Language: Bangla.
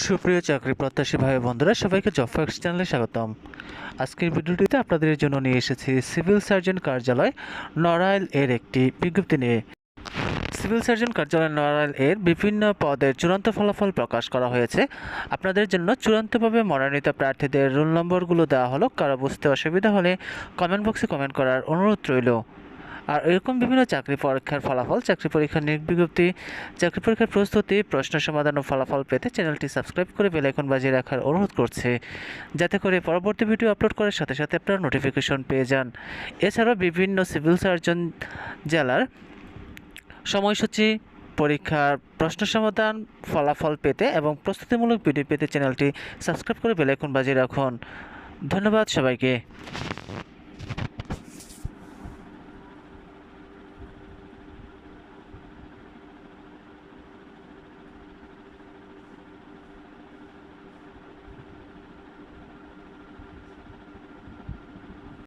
সুপ্রিয় চাকরি প্রত্যাশী ভাই বন্ধুরা, সবাইকে জব চ্যানেলে স্বাগতম। আজকের ভিডিওটিতে আপনাদের জন্য নিয়ে এসেছি সিভিল সার্জন কার্যালয় নড়াইল এর একটি বিজ্ঞপ্তি নিয়ে। সিভিল সার্জন কার্যালয় নড়াইল এর বিভিন্ন পদের চূড়ান্ত ফলাফল প্রকাশ করা হয়েছে। আপনাদের জন্য চূড়ান্তভাবে মনোনীত প্রার্থীদের রোল নম্বরগুলো দেওয়া হলো। কারও বুঝতে অসুবিধা হলে কমেন্ট বক্সে কমেন্ট করার অনুরোধ রইল। আর এরকম বিভিন্ন চাকরি পরীক্ষার ফলাফল, চাকরি পরীক্ষার নিয়োগ বিজ্ঞপ্তি চাকরি পরীক্ষার প্রস্তুতি, প্রশ্ন সমাধান ও ফলাফল পেতে চ্যানেলটি সাবস্ক্রাইব করে বেল আইকন বাজিয়ে রাখার অনুরোধ করছে। যাতে করে পরবর্তী ভিডিও আপলোড করার সাথে সাথে আপনারা নোটিফিকেশন পেয়ে যান। এছাড়াও বিভিন্ন সিভিল সার্জন জেলার সময়সূচি, পরীক্ষার প্রশ্ন সমাধান, ফলাফল পেতে এবং প্রস্তুতিমূলক ভিডিও পেতে চ্যানেলটি সাবস্ক্রাইব করে বেল আইকন বাজিয়ে রাখুন। ধন্যবাদ সবাইকে।